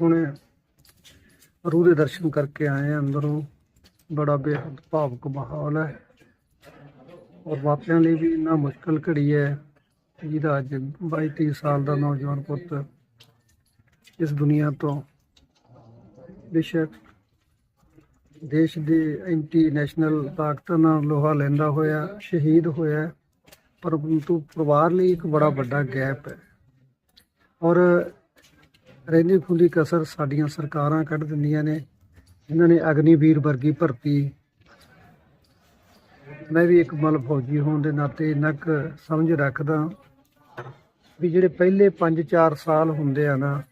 ਹੁਣੇ ਰੂਹ ਦੇ ਦਰਸ਼ਨ ਕਰਕੇ ਆਏ ਆ ਅੰਦਰੋਂ। ਬੜਾ ਬੇਹੱਦ ਭਾਵਕ ਮਾਹੌਲ ਹੈ। ਔਰ ਮਾਪਿਆਂ ਲਈ ਵੀ ਇੰਨਾ ਮੁਸ਼ਕਲ ਘੜੀ ਹੈ। ਜਿਹਦਾ ਅੱਜ 22 23 ਸਾਲ ਦਾ ਨੌਜਵਾਨ ਪੁੱਤ ਇਸ ਦੁਨੀਆ ਤੋਂ। ਬੇਸ਼ੱਕ ਦੇਸ਼ ਦੇ ਐਂਟੀ ਨੈਸ਼ਨਲ ਤਾਕਤਾਂ ਨਾਲ ਲੋਹਾ ਲੈਂਦਾ ਹੋਇਆ, ਸ਼ਹੀਦ ਹੋਇਆ ਪਰੰਤੂ ਪਰਿਵਾਰ ਲਈ ਇੱਕ ਬੜਾ ਵੱਡਾ ਗੈਪ ਹੈ। ਔਰ ਰਹਿੰਦੀ ਖੁੰਦੀ ਕਸਰ ਸਾਡੀਆਂ ਸਰਕਾਰਾਂ ਕੱਢ ਦਿੰਦੀਆਂ ਨੇ। ਇਹਨਾਂ ਨੇ ਅਗਨੀਵੀਰ ਵਰਗੀ ਭਰਤੀ। ਮੈਂ ਵੀ ਇੱਕ ਮਲ ਫੌਜੀ ਹੋਣ ਦੇ ਨਾਤੇ ਇੰਨਾ ਕੁ ਸਮਝ ਰੱਖਦਾ ਵੀ ਜਿਹੜੇ ਪਹਿਲੇ 5-4 ਸਾਲ ਹੁੰਦੇ ਆ ਨਾ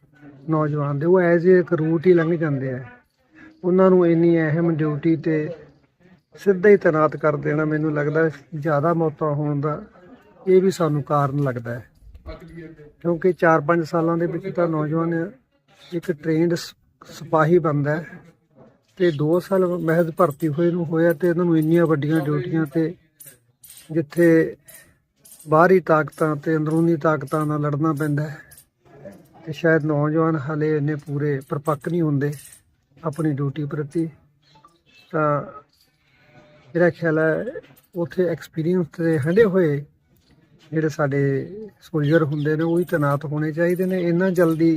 ਨੌਜਵਾਨ ਦੇ, ਉਹ ਐਜ਼ ਇੱਕ ਰੂਟ ਹੀ ਲੰਘ ਜਾਂਦੇ ਆ। ਉਹਨਾਂ ਨੂੰ ਇੰਨੀ ਅਹਿਮ ਡਿਊਟੀ ਤੇ ਸਿੱਧਾ ਹੀ ਤੈਨਾਤ ਕਰ ਦੇਣਾ ਮੈਨੂੰ ਲੱਗਦਾ ਜ਼ਿਆਦਾ ਮੌਤਾਂ ਹੋਣ ਦਾ ਇਹ ਵੀ ਸਾਨੂੰ ਕਾਰਨ ਲੱਗਦਾ ਹੈ। ਕਿਉਂਕਿ 4-5 ਸਾਲਾਂ ਦੇ ਵਿੱਚ ਤਾਂ ਨੌਜਵਾਨ ਇੱਕ ਟ੍ਰੇਨਡ ਸਿਪਾਹੀ ਬਣਦਾ ਹੈ ਤੇ 2 ਸਾਲ ਮਹਿਜ਼ ਭਰਤੀ ਹੋਏ ਨੂੰ ਹੋਇਆ ਤੇ ਇਹਨਾਂ ਨੂੰ ਇੰਨੀਆਂ ਵੱਡੀਆਂ ਡਿਊਟੀਆਂ ਤੇ ਜਿੱਥੇ ਬਾਹਰੀ ਤਾਕਤਾਂ ਤੇ ਅੰਦਰੂਨੀ ਤਾਕਤਾਂ ਨਾਲ ਲੜਨਾ ਪੈਂਦਾ ਹੈ ਤੇ ਸ਼ਾਇਦ ਨੌਜਵਾਨ ਹਲੇ ਇੰਨੇ ਪੂਰੇ ਪਰਪੱਕ ਨਹੀਂ ਹੁੰਦੇ ਆਪਣੀ ਡਿਊਟੀ ਪ੍ਰਤੀ, ਤਾਂ ਮੇਰਾ ਖਿਆਲ ਹੈ ਉਥੇ ਐਕਸਪੀਰੀਅੰਸ ਤੇ ਹੰਡੇ ਹੋਏ ਜਿਹੜੇ ਸਾਡੇ ਸੋਲਜਰ ਹੁੰਦੇ ਨੇ ਉਹ ਹੀ ਤੈਨਾਤ ਹੋਣੇ ਚਾਹੀਦੇ ਨੇ। ਇੰਨਾ ਜਲਦੀ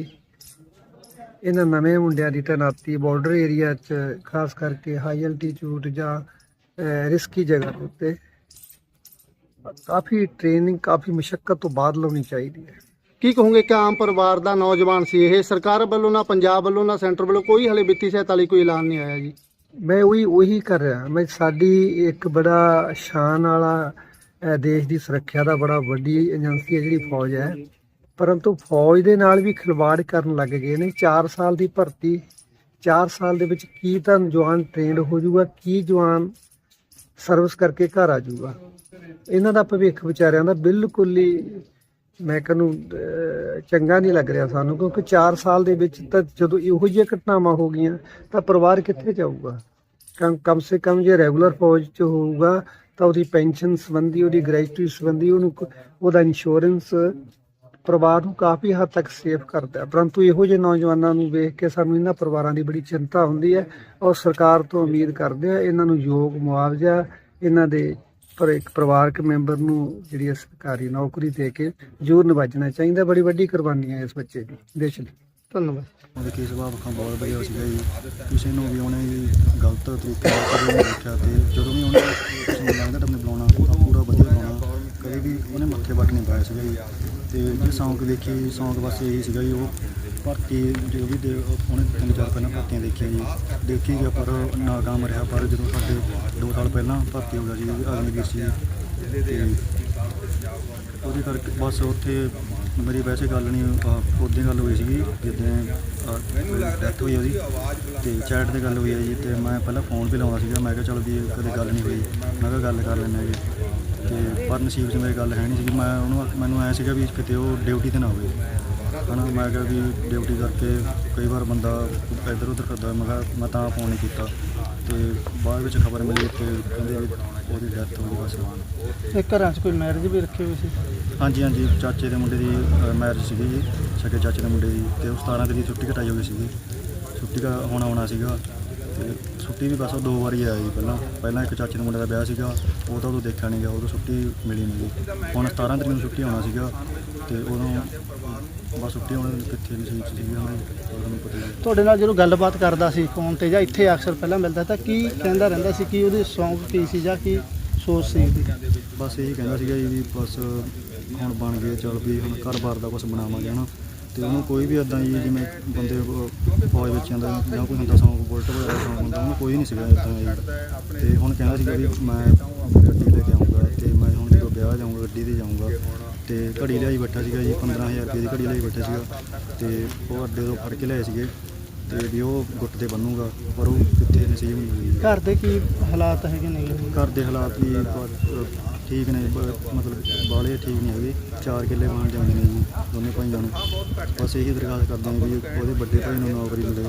ਇਹਨਾਂ ਨਵੇਂ ਮੁੰਡਿਆਂ ਦੀ ਤੈਨਾਤੀ ਬਾਰਡਰ ਏਰੀਆ 'ਚ ਖਾਸ ਕਰਕੇ ਹਾਈ ਐਲਟੀਟਿਊਡ ਜਾਂ ਰਿਸਕੀ ਜਗ੍ਹਾ ਉੱਤੇ ਕਾਫੀ ਟ੍ਰੇਨਿੰਗ ਕਾਫੀ ਮੁਸ਼ਕਲ ਤੋਂ ਬਾਅਦ ਲਾਉਣੀ ਚਾਹੀਦੀ ਹੈ। ਕੀ ਕਹੋਗੇ ਕਿ ਆਮ ਪਰਿਵਾਰ ਦਾ ਨੌਜਵਾਨ ਸੀ ਇਹ? ਸਰਕਾਰ ਵੱਲੋਂ ਨਾ ਪੰਜਾਬ ਵੱਲੋਂ ਨਾ ਸੈਂਟਰ ਵੱਲੋਂ ਕੋਈ ਹਲੇ ਵਿੱਤੀ ਸਹਾਇਤਾ ਲਈ ਕੋਈ ਐਲਾਨ ਨਹੀਂ ਆਇਆ ਜੀ? ਮੈਂ ਉਹੀ ਉਹੀ ਕਰ ਰਿਹਾ। ਮੈਂ ਸਾਡੀ ਇੱਕ ਬੜਾ ਸ਼ਾਨ ਵਾਲਾ ਦੇਸ਼ ਦੀ ਸੁਰੱਖਿਆ ਦਾ ਬੜਾ ਵੱਡੀ ਏਜੰਸੀ ਹੈ ਜਿਹੜੀ ਫੌਜ ਹੈ। ਪਰੰਤੂ ਫੌਜ ਦੇ ਨਾਲ ਵੀ ਖਿਲਵਾੜ ਕਰਨ ਲੱਗ ਗਏ ਨੇ। 4 ਸਾਲ ਦੀ ਭਰਤੀ 4 ਸਾਲ ਦੇ ਵਿੱਚ ਕੀ ਤਾਂ ਜਵਾਨ ਟ੍ਰੇਨਡ ਹੋ ਜਾਊਗਾ, ਕੀ ਜਵਾਨ ਸਰਵਿਸ ਕਰਕੇ ਘਰ ਆ ਜਾਊਗਾ। ਇਹਨਾਂ ਦਾ ਭਵਿੱਖ ਵਿਚਾਰਿਆਂ ਦਾ ਬਿਲਕੁਲ ਹੀ ਮੈਂ ਕਹਿੰਨੂੰ ਚੰਗਾ ਨਹੀਂ ਲੱਗ ਰਿਹਾ ਸਾਨੂੰ, ਕਿਉਂਕਿ 4 ਸਾਲ ਦੇ ਵਿੱਚ ਤਾਂ ਜਦੋਂ ਇਹੋ ਜਿਹੀਆਂ ਘਟਨਾਵਾਂ ਹੋ ਗਈਆਂ, ਤਾਂ ਪਰਿਵਾਰ ਕਿੱਥੇ ਜਾਊਗਾ? ਕਮ ਕਮ ਸੇ ਕਮ ਜੇ ਰੈਗੂਲਰ ਫੌਜ 'ਚ ਹੋਊਗਾ ਤਾਂ ਉਹਦੀ ਪੈਨਸ਼ਨ ਸੰਬੰਧੀ, ਉਹਦੀ ਗ੍ਰੈਜੂਟੀ ਸੰਬੰਧੀ ਉਹਨੂੰ ਕ- ਉਹਦਾ ਇੰਸ਼ੋਰੈਂਸ ਪਰਿਵਾਰ ਨੂੰ ਕਾਫੀ ਹੱਦ ਤੱਕ ਸੇਫ ਕਰਦਾ ਪਰੰਤੂ ਇਹੋ ਜਿਹੇ ਨੌਜਵਾਨਾਂ ਨੂੰ ਵੇਖ ਕੇ ਸਾਨੂੰ ਇਹਨਾਂ ਪਰਿਵਾਰਾਂ ਦੀ ਬੜੀ ਚਿੰਤਾ ਹੁੰਦੀ ਹੈ ਔਰ ਸਰਕਾਰ ਤੋਂ ਉਮੀਦ ਕਰਦੇ ਆ ਇਹਨਾਂ ਨੂੰ ਯੋਗ ਮੁਆਵਜ਼ਾ, ਇਹਨਾਂ ਦੇ ਪਰ ਇੱਕ ਪਰਿਵਾਰਕ ਮੈਂਬਰ ਨੂੰ ਜਿਹੜੀ ਹੈ ਸਰਕਾਰੀ ਨੌਕਰੀ ਦੇ ਕੇ ਜ਼ਰੂਰ ਨਿਵਾਜਣਾ ਚਾਹੀਦਾ। ਬੜੀ ਵੱਡੀ ਕੁਰਬਾਨੀ ਹੈ ਇਸ ਬੱਚੇ ਦੀ। ਦੇਸ਼ ਲਈ। ਧੰਨਵਾਦ। ਉਹਦੇ ਕੇਸ ਸੁਭਾਅ ਪੱਖੋਂ ਬਹੁਤ ਵਧੀਆ ਸੀਗਾ ਜੀ। ਕਿਸੇ ਨੂੰ ਵੀ ਉਹਨੇ ਵੀ ਗਲਤ ਤਰੀਕੇ ਨਾਲ ਕਦੇ ਨਹੀਂ ਦੇਖਿਆ ਤੇ ਜਦੋਂ ਵੀ ਉਹਨੇ ਕਿਸੇ ਨੂੰ ਲੰਘਦਾ ਟੱਪਨੇ ਬੁਲਾਉਣਾ, ਤਾਂ ਪੂਰਾ ਵਧੀਆ ਬੁਲਾਉਣਾ। ਕਦੇ ਵੀ ਉਹਨੇ ਮੱਥੇ ਵੱਟ ਨਹੀਂ ਪਾਇਆ ਸੀਗਾ ਜੀ। ਤੇ ਜੇ ਸੌਂਕ ਦੇਖੀ, ਸੌਂਕ ਬਸ ਇਹੀ ਸੀਗਾ ਜੀ ਉਹ। ਭਰਤੀ ਜੋ ਵੀ ਦੇ ਉਹਨੇ ਤਿੰਨ ਚਾਰ ਪਹਿਲਾਂ ਭਰਤੀਆਂ ਦੇਖੀਆਂ ਜੀ। ਦੇਖੀ ਗਿਆ ਪਰ ਨਾਕਾਮ ਰਿਹਾ, ਪਰ ਜਦੋਂ ਸਾਡੇ 2 ਸਾਲ ਪਹਿਲਾਂ ਭਰਤੀ ਹੋ ਗਿਆ ਜੀ ਅਗਨੀਵੀਰ ਸੀ ਤੇ ਉਹਦੇ ਕਰਕੇ ਬਸ ਉੱਥੇ ਮੇਰੀ ਵੈਸੇ ਗੱਲ ਨਹੀਂ ਉਦੋਂ ਗੱਲ ਹੋਈ ਸੀਗੀ, ਜਿੱਦਾਂ ਡੈਥ ਹੋਈ ਉਹਦੀ, ਤੇ ਚੈਟ ਤੇ ਗੱਲ ਹੋਈ ਹੈ ਜੀ, ਤੇ ਮੈਂ ਪਹਿਲਾਂ ਫੋਨ ਵੀ ਲਾਉਂਦਾ ਸੀਗਾ, ਮੈਂ ਕਿਹਾ ਚਲ ਵੀ ਕਦੇ ਗੱਲ ਨਹੀਂ ਹੋਈ, ਮੈਂ ਕਿਹਾ ਗੱਲ ਕਰ ਲੈਂਦੇ ਜੀ ਤੇ ਪਰ ਨਸੀਬ 'ਚ ਮੇਰੀ ਗੱਲ ਹੈ ਨਹੀਂ ਸੀਗੀ, ਮੈਂ ਉਹਨੂੰ ਮੈਨੂੰ ਐ ਸੀਗਾ ਵੀ ਕਿਤੇ ਉਹ ਡਿਊਟੀ ਤੇ ਨਾ ਹੋਵੇ। ਹਨਾ, ਮੈਂ ਕਿਹਾ ਵੀ ਡਿਊਟੀ ਕਰਕੇ ਕਈ ਵਾਰ ਬੰਦਾ ਇੱਧਰ ਉੱਧਰ ਕਰਦਾ ਮੈਂ ਕਿਹਾ ਮੈਂ ਤਾਂ ਫੋਨ ਨਹੀਂ ਕੀਤਾ। ਤੇ ਬਾਅਦ ਵਿੱਚ ਖਬਰ ਮਿਲੀ ਤੇ ਕਹਿੰਦੇ ਵੀ ਉਹਦੀ ਡੈਥ ਹੋ ਗਈ ਬਸ। ਇਹ ਘਰਾਂ 'ਚ ਕੋਈ ਮੈਰਿਜ ਵੀ ਰੱਖੀ ਹੋਈ ਸੀ? ਹਾਂਜੀ ਹਾਂਜੀ, ਚਾਚੇ ਦੇ ਮੁੰਡੇ ਦੀ ਮੈਰਿਜ ਸੀਗੀ ਜੀ, ਸਕੇ ਚਾਚੇ ਦੇ ਮੁੰਡੇ ਦੀ ਤੇ ਉਹ 17 ਤਰੀਕ ਦੀ ਛੁੱਟੀ ਕਟਾਈ ਹੋ ਗਈ ਸੀਗੀ। ਛੁੱਟੀ ਦਾ ਹੋਣਾ ਹੋਣਾ ਸੀਗਾ ਤੇ ਛੁੱਟੀ ਵੀ ਬਸ ਉਹ ਦੋ ਵਾਰੀ ਆਈ ਪਹਿਲਾਂ। ਪਹਿਲਾਂ ਇੱਕ ਚਾਚੇ ਦੇ ਮੁੰਡੇ ਦਾ ਵਿਆਹ ਸੀਗਾ, ਉਹ ਤਾਂ ਉਦੋਂ ਦੇਖਿਆ ਨਹੀਂ ਗਿਆ ਉਦੋਂ ਛੁੱਟੀ ਮਿਲੀ ਨਹੀਂ ਗਈ ਹੁਣ 17 ਤਰੀਕ ਨੂੰ ਛੁੱਟੀ ਆਉਣਾ ਸੀਗਾ ਤੇ ਉਦੋਂ ਬਸ ਛੁੱਟੀ ਹੋਣ ਕਿੱਥੇ ਨਸੀਬ 'ਚ ਸੀਗੀ ਹੁਣ ਉਹਨੂੰ ਪਤਾ ਹੀ ਤੁਹਾਡੇ ਨਾਲ ਜਦੋਂ ਗੱਲਬਾਤ ਕਰਦਾ ਸੀ ਫੋਨ ਤੇ ਜਾਂ ਇੱਥੇ ਅਕਸਰ ਪਹਿਲਾਂ ਮਿਲਦਾ ਤਾਂ ਕੀ ਕਹਿੰਦਾ ਰਹਿੰਦਾ ਸੀ, ਕਿ ਉਹਦੀ ਸੌਂਗ ਕੀ ਸੀ ਜਾਂ ਕੀ ਸੋਚ ਸੀ ਬਸ ਇਹੀ ਕਹਿੰਦਾ ਸੀਗਾ ਜੀ ਵੀ ਬਸ ਹੁਣ ਬਣ ਗਏ, ਚੱਲ ਵੀ ਹੁਣ ਘਰ-ਬਾਰ ਦਾ ਕੁਝ ਬਣਾਵਾਂਗੇ, ਹਨਾ। ਤੇ ਉਹਨੂੰ ਕੋਈ ਵੀ ਇਦਾਂ ਜੀ, ਜਿਵੇਂ ਬੰਦੇ ਫੌਜ ਵਿੱਚ ਜਾਂਦਾ ਜਾਂ ਕੋਈ ਹੁੰਦਾ ਸੌਂਗ ਬੁਲਟ ਵਗੈਰਾ ਸ਼ੌਂਕ ਹੁੰਦਾ, ਉਹਨੂੰ ਕੋਈ ਨਹੀਂ ਸੀਗਾ ਇਦਾਂ ਜੀ। ਤੇ ਹੁਣ ਕਹਿੰਦਾ ਸੀਗਾ ਵੀ ਮੈਂ ਗੱਡੀ ਲੈ ਕੇ ਆਉਂਗਾ ਤੇ ਮੈਂ ਹੁਣ ਜਦੋਂ ਵਿਆਹ ਜਾਊਂਗਾ, ਗੱਡੀ ਤੇ ਜਾਊਂਗਾ, ਤੇ ਘੜੀ ਲਿਆਈ ਬੈਠਾ ਸੀਗਾ ਜੀ 15000 ਰੁਪਏ ਦੀ ਘੜੀ ਲਿਆਈ ਬੈਠਾ ਸੀਗਾ। ਤੇ ਉਹ ਅੱਡੇ ਤੋਂ ਫੜ ਕੇ ਲਿਆਏ ਸੀਗੇ। ਤੇ ਵੀ ਉਹ ਗੁੱਟ ਤੇ ਬੰਨੂਗਾ ਪਰ ਉਹ ਕਿੱਥੇ ਨਸੀਬ ਨਹੀਂ ਹੋਈ ਘਰ ਦੇ ਕੀ ਹਾਲਾਤ ਹੈਗੇ ਨੇ? ਘਰ ਦੇ ਹਾਲਾਤ ਵੀ ਠੀਕ ਨੇ ਬ- ਮਤਲਬ ਬਾਲੇ ਠੀਕ ਨਹੀਂ ਹੈਗੇ ਚਾਰ ਕਿੱਲੇ ਬਣ ਜਾਂਦੇ ਨੇ ਜੀ ਦੋਨੇ ਭਾਈਆਂ ਨੂੰ। ਬਸ ਇਹੀ ਦਰਖਾਸਤ ਕਰਦੇ ਹਾਂ ਵੀ ਉਹਦੇ ਵੱਡੇ ਭਾਈ ਨੂੰ ਨੌਕਰੀ ਮਿਲੇ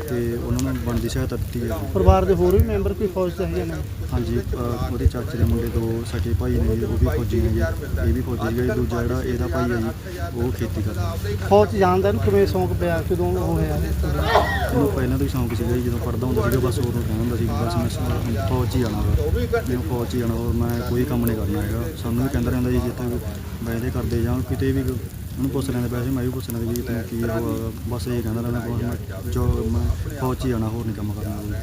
ਤੇ ਉਹਨਾਂ ਨੂੰ ਬਣਦੀ ਸਹਾਇਤਾ ਦਿੱਤੀ ਜਾਵੇ। ਪਰਿਵਾਰ ਦੇ ਹੋਰ ਵੀ ਮੈਂਬਰ ਕੋਈ ਫੌਜ 'ਚ ਹੈਗੇ ਨੇ? ਹਾਂਜੀ ਉਹਦੇ ਚਾਚੇ ਦੇ ਮੁੰਡੇ ਦੋ ਸਕੇ ਭਾਈ ਨੇ ਜੀ ਉਹ ਵੀ ਫੌਜੀ ਨੇ ਜੀ ਇਹ ਵੀ ਫੌਜੀ ਜੀ ਦੂਜਾ ਜਿਹੜਾ ਇਹਦਾ ਭਾਈ ਹੈ ਜੀ ਉਹ ਖੇਤੀ ਕਰਦਾ। ਫੌਜ 'ਚ ਜਾਣ ਦਾ ਇਹਨੂੰ ਕਿਵੇਂ ਸ਼ੌਂਕ ਪਿਆ ਕਦੋਂ ਉਹ ਹੋਇਆ? ਇਹਨੂੰ ਪਹਿਲਾਂ ਤੋਂ ਹੀ ਸ਼ੌਂਕ ਸੀਗਾ ਜੀ ਜਦੋਂ ਪੜਦਾ ਹੁੰਦਾ ਸੀਗਾ ਬਸ ਉਦੋਂ ਕਹਿੰਦਾ ਹੁੰਦਾ ਸੀ ਬਸ ਮੈਂ ਸ- ਫੌਜ 'ਚ ਹੀ ਜਾਣਾ ਵਾ। ਮੈਂ ਫੌਜ 'ਚ ਹੀ ਜਾਣਾ ਮੈਂ ਕੋਈ ਕੰਮ ਨਹੀਂ ਕਰਨਾ ਹੈਗਾ। ਸਾਨੂੰ ਵੀ ਕਹਿੰਦਾ ਰਹਿੰਦਾ ਜੀ ਜਿੱਥੇ ਬੈਠੇ ਕਰਦੇ ਜਾਂ ਕਿਤੇ ਵੀ ਉਹਨੂੰ ਪੁੱਛ ਲੈਂਦੇ ਪੈਸੇ, ਮੈਂ ਵੀ ਪੁੱਛ ਲੈਂਦਾ ਜੀ ਤੈਨੂੰ ਕੀ ਹੋਇਆ ਬਸ ਇਹ ਕਹਿੰਦਾ ਰਹਿੰਦਾ, ਬਸ ਮੈਂ ਜੋ ਮੈਂ ਫੌਜ 'ਚ ਹੀ ਜਾਣਾ ਹੋਰ ਨਹੀਂ ਕੰਮ ਕਰਨਾ।